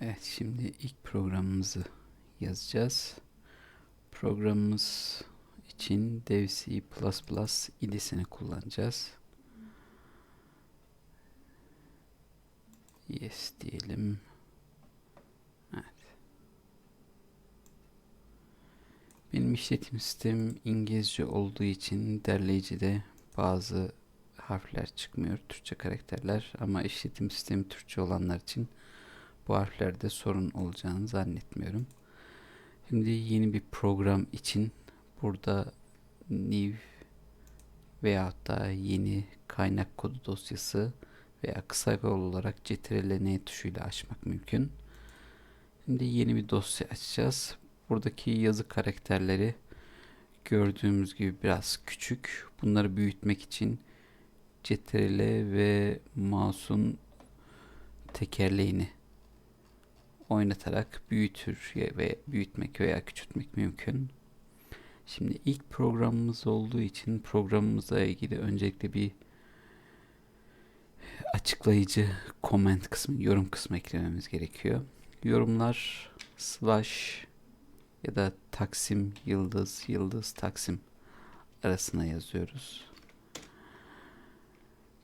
Evet şimdi ilk programımızı yazacağız. Programımız için DevC++ idisini kullanacağız. Yes diyelim. Evet. Benim işletim sistemim İngilizce olduğu için derleyicide bazı harfler çıkmıyor. Türkçe karakterler ama işletim sistemi Türkçe olanlar için bu harflerde sorun olacağını zannetmiyorum. Şimdi yeni bir program için burada new veyahut da yeni kaynak kodu dosyası veya kısa yol olarak ctrl tuşuyla açmak mümkün. Şimdi yeni bir dosya açacağız. Buradaki yazı karakterleri gördüğümüz gibi biraz küçük. Bunları büyütmek için ctrl ve mouse'un tekerleğini oynatarak büyütür ve büyütmek veya küçültmek mümkün. Şimdi ilk programımız olduğu için programımızla ilgili öncelikle bir açıklayıcı comment kısmı, yorum kısmı eklememiz gerekiyor. Yorumlar slash ya da taksim yıldız yıldız taksim arasına yazıyoruz.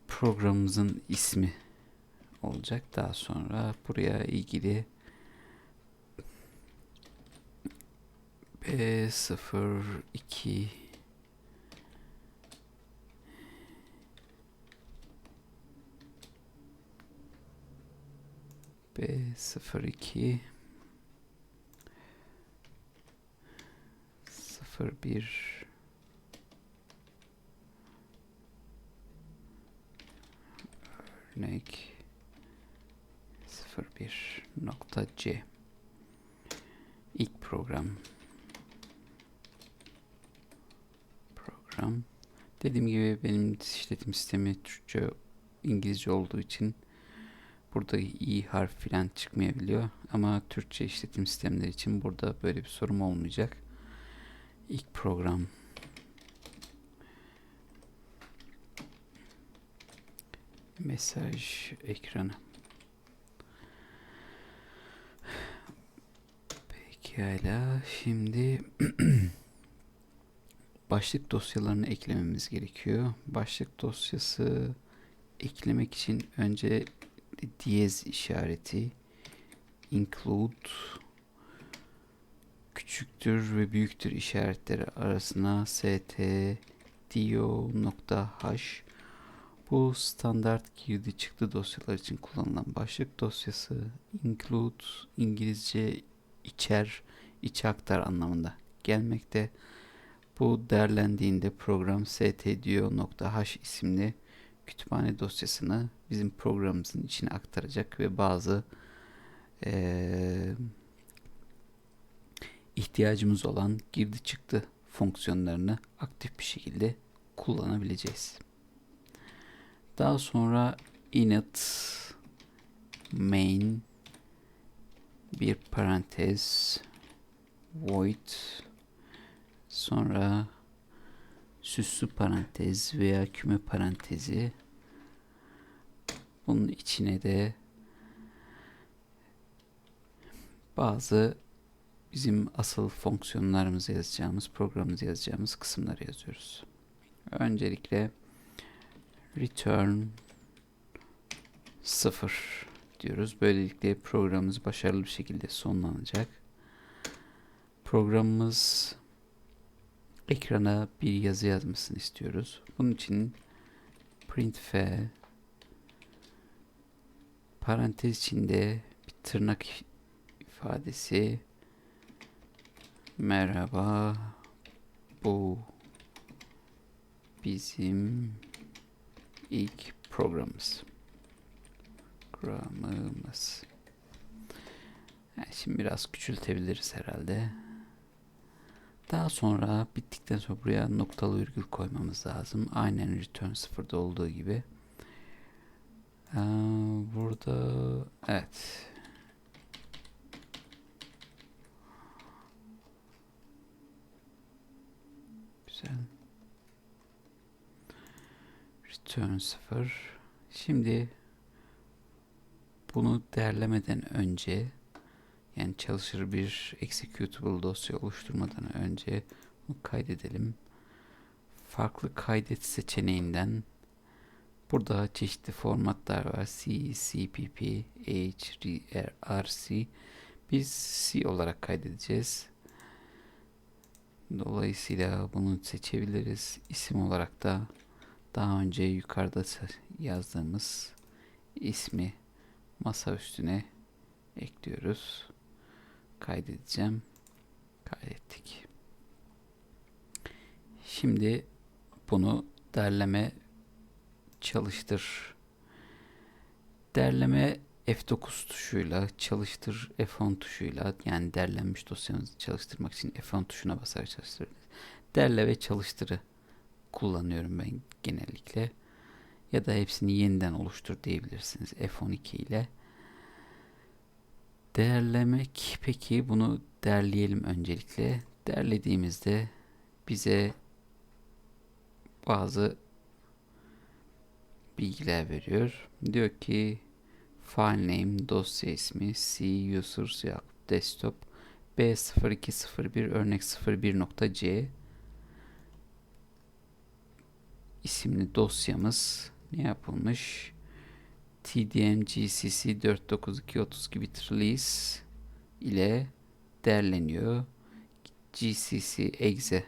Programımızın ismi olacak. Daha sonra buraya ilgili B02 B02 01 örnek. 01 nokta C. İlk program program. Dediğim gibi benim işletim sistemi Türkçe İngilizce olduğu için burada i harf filan çıkmayabiliyor. Ama Türkçe işletim sistemleri için burada böyle bir sorun olmayacak. İlk program. Mesaj ekranı. Pekala şimdi başlık dosyalarını eklememiz gerekiyor. Başlık dosyası eklemek için önce diyez işareti include küçüktür ve büyüktür işaretleri arasına st dio.h bu standart girdi çıktı dosyalar için kullanılan başlık dosyası include İngilizce içer, içe aktar anlamında gelmekte. Bu değerlendiğinde program stdio.h isimli kütüphane dosyasını bizim programımızın içine aktaracak ve bazı ee, ihtiyacımız olan girdi çıktı fonksiyonlarını aktif bir şekilde kullanabileceğiz. Daha sonra init main bir parantez void sonra süslü parantez veya küme parantezi bunun içine de bazı bizim asıl fonksiyonlarımızı yazacağımız, programımızı yazacağımız kısımları yazıyoruz. Öncelikle return 0 diyoruz. Böylelikle programımız başarılı bir şekilde sonlanacak. Programımız ekrana bir yazı yazmasını istiyoruz. Bunun için printf parantez içinde bir tırnak ifadesi. Merhaba bu bizim ilk programımız programımız yani şimdi biraz küçültebiliriz herhalde daha sonra bittikten sonra buraya noktalı virgül koymamız lazım. Aynen return sıfırda olduğu gibi. Ee, burada evet. Güzel. Return 0 şimdi bunu değerlemeden önce Yani çalışır bir executable dosya oluşturmadan önce bunu kaydedelim. Farklı kaydet seçeneğinden burada çeşitli formatlar var. C, CPP, H, RC. Biz C olarak kaydedeceğiz. Dolayısıyla bunu seçebiliriz. İsim olarak da daha önce yukarıda yazdığımız ismi masa üstüne ekliyoruz. Kaydedeceğim. Kaydettik. Şimdi bunu derleme çalıştır. Derleme F9 tuşuyla çalıştır F10 tuşuyla yani derlenmiş dosyamızı çalıştırmak için F10 tuşuna basarak çalıştırırız. Derle ve çalıştırı kullanıyorum ben genellikle. Ya da hepsini yeniden oluştur diyebilirsiniz F12 ile. Değerlemek peki bunu derleyelim öncelikle. Derlediğimizde bize bazı bilgiler veriyor. Diyor ki file name dosya ismi C users ya desktop B0201 örnek 01.c isimli dosyamız ne yapılmış? TDM GCC 49230 bit release ile derleniyor. GCC exe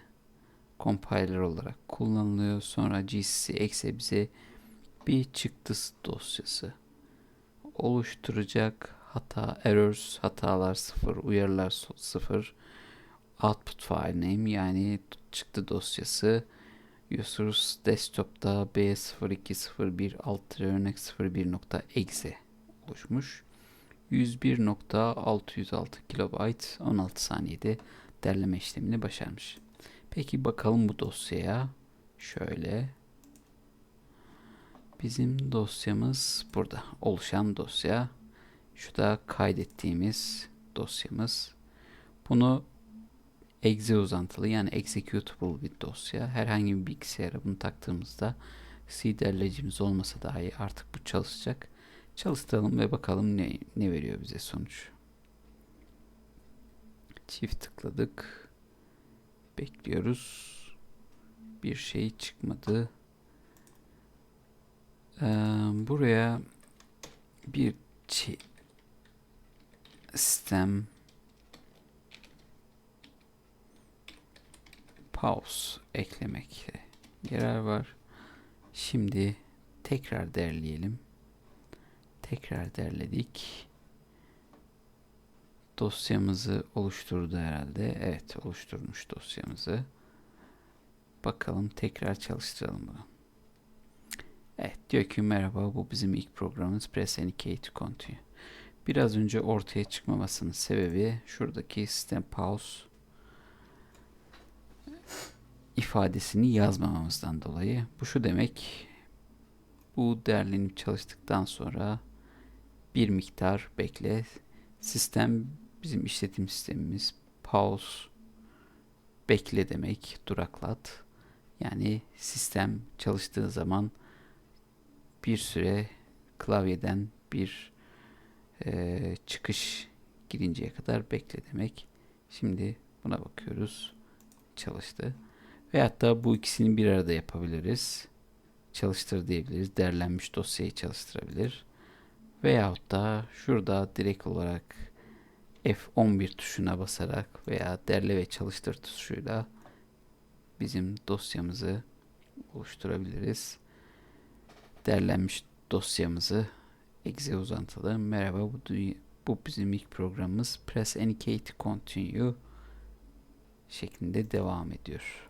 compiler olarak kullanılıyor. Sonra GCC exe bize bir çıktı dosyası oluşturacak. Hata errors hatalar sıfır, uyarılar sıfır. Output file name yani çıktı dosyası users desktop'ta B0201 alt örnek 01.exe oluşmuş. 101.606 kilobayt 16 saniyede derleme işlemini başarmış. Peki bakalım bu dosyaya. Şöyle. Bizim dosyamız burada. Oluşan dosya. Şu da kaydettiğimiz dosyamız. Bunu exe uzantılı yani executable bir dosya. Herhangi bir bilgisayara bunu taktığımızda C derlecimiz olmasa dahi artık bu çalışacak. Çalıştıralım ve bakalım ne, ne veriyor bize sonuç. Çift tıkladık. Bekliyoruz. Bir şey çıkmadı. Ee, buraya bir sistem pause eklemekte yarar var. Şimdi tekrar derleyelim. Tekrar derledik. Dosyamızı oluşturdu herhalde. Evet oluşturmuş dosyamızı. Bakalım tekrar çalıştıralım bunu. Evet diyor ki merhaba bu bizim ilk programımız Press Any to Continue. Biraz önce ortaya çıkmamasının sebebi şuradaki sistem pause ifadesini yazmamamızdan dolayı. Bu şu demek. Bu derlenip çalıştıktan sonra bir miktar bekle. Sistem bizim işletim sistemimiz pause bekle demek duraklat. Yani sistem çalıştığı zaman bir süre klavyeden bir e, çıkış girinceye kadar bekle demek. Şimdi buna bakıyoruz. Çalıştı. Veyahut da bu ikisini bir arada yapabiliriz. Çalıştır diyebiliriz. Derlenmiş dosyayı çalıştırabilir. Veyahut da şurada direkt olarak F11 tuşuna basarak veya derle ve çalıştır tuşuyla bizim dosyamızı oluşturabiliriz. Derlenmiş dosyamızı exe uzantılı. Merhaba bu, bu bizim ilk programımız. Press to continue şeklinde devam ediyor.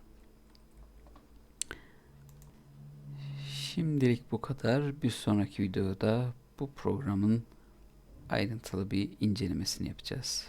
Şimdilik bu kadar. Bir sonraki videoda bu programın ayrıntılı bir incelemesini yapacağız.